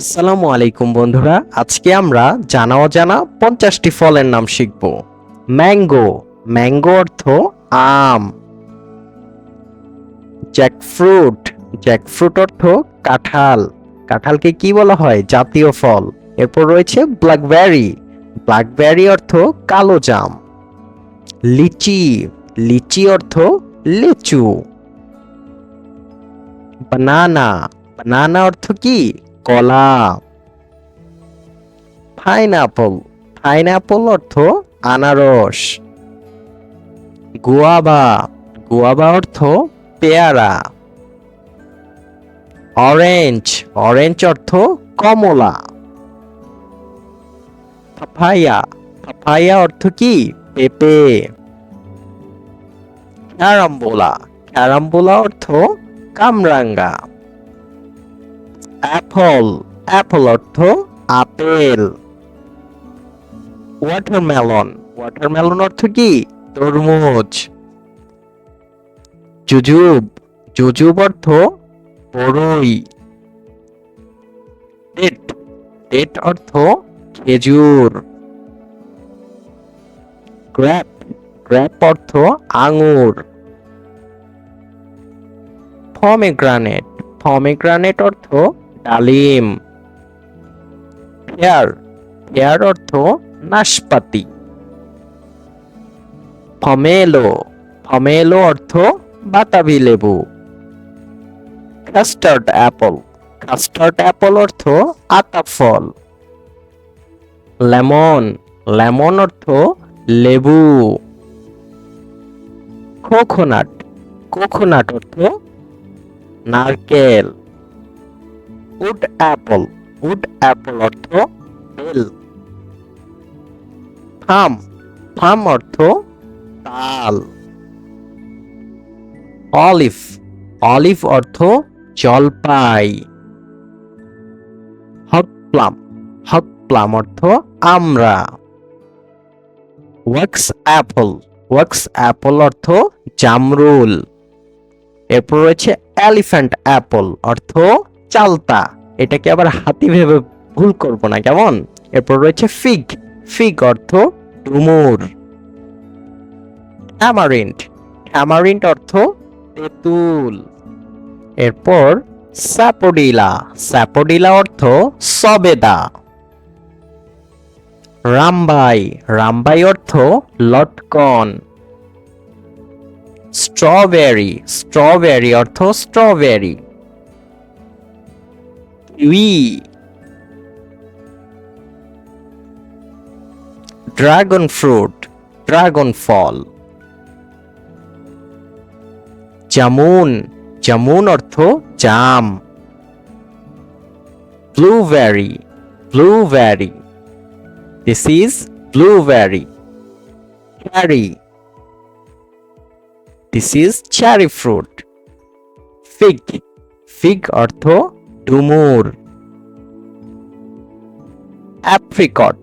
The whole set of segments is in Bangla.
আসসালামু আলাইকুম বন্ধুরা, আজকে আমরা জানা অজানা পঞ্চাশটি ফলের নাম শিখব। ম্যাঙ্গো ম্যাঙ্গো অর্থ আম। জ্যাকফ্রুট জ্যাকফ্রুট অর্থ কাঁঠাল। কাঁঠালকে কি বলা হয়? জাতীয় ফল। এরপর রয়েছে ব্ল্যাকবেরি। ব্ল্যাকবেরি অর্থ কালো জাম। লিচি লিচি অর্থ লিচু। বানানা বানানা অর্থ কি? কলা। পাইনাপল পাইনাপল অর্থ আনারস। গুয়াবা গুয়াবা অর্থ পেয়ারা। অরেঞ্জ অরেঞ্জ অর্থ কমলা। পাপায়া পাপায়া অর্থ কি? পেঁপে। ক্যারাম্বোলা ক্যারাম্বোলা অর্থ কামরাঙ্গা। অ্যাপল অ্যাপল অর্থ আপেল। ওয়াটারমেলন ওয়াটারমেলন অর্থ কি? তরমুজ। জুজুব জুজুব অর্থ বড়ই ডেট ডেট অর্থ খেজুর। গ্র্যাপ গ্র্যাপ অর্থ আঙুর। ফমেগ্রানেট ফমেগ্রানেট অর্থ ডালিম। ফেয়ার ফেয়ার অর্থ নাশপাতি। ফমেলো ফমেলো অর্থ বাতাবি লেবু। কাস্টার্ড অ্যাপল কাস্টার্ড অ্যাপল অর্থ আতা ফল। লেমন লেমন অর্থ লেবু। কোকোনাট কোকোনাট অর্থ নারকেল। উড অ্যাপল উড অ্যাপল অর্থ বেল ফার্ম ফার্ম অর্থ তাল। অলিভ অলিভ অর্থ জলপাই। হক প্লাম হক প্লাম অর্থ আমরা। ওয়াক্স অ্যাপল ওয়াক্স অ্যাপল অর্থ জামরুল। এরপর রয়েছে এলিফ্যান্ট অ্যাপল অর্থ চালতা। এটাকে আবার হাতি ভেবে ভুল করব না, কেমন? এরপর রয়েছে ফিগ। ফিগ অর্থ ডুমুর। ট্যামারিন্ট ট্যামারিন্ট অর্থ তেঁতুল। এরপর স্যাপোডিলা। স্যাপোডিলা অর্থ সবেদা। রামবাই। রামবাই অর্থ লটকন। স্ট্রবেরি। স্ট্রবেরি অর্থ strawberry. Kiwi dragon fruit dragon ফল জামুন জামুন অর্থ জাম blueberry blueberry this is blueberry cherry. This is cherry fruit fig fig অর্থ ডুমুর। অ্যাপ্রিকট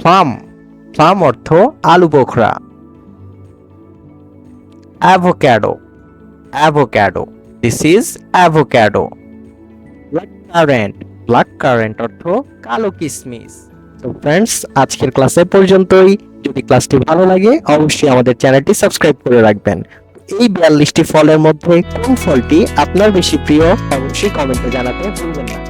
প্লাম প্লাম অর্থ আলু Bokhra. Avocado avocado this is avocado black currant black currant অর্থ কালো কিসমিস। তো ফ্রেন্ডস আজকের ক্লাসে পর্যন্তই। যদি ক্লাসটি ভালো লাগে, অবশ্যই আমাদের চ্যানেলটি সাবস্ক্রাইব করে রাখবেন। এই বিয়াল্লিশটি ফলের মধ্যে কোন ফলটি আপনার বেশি প্রিয়? অবশ্যই কমেন্টে জানাতে ভুলবেন না।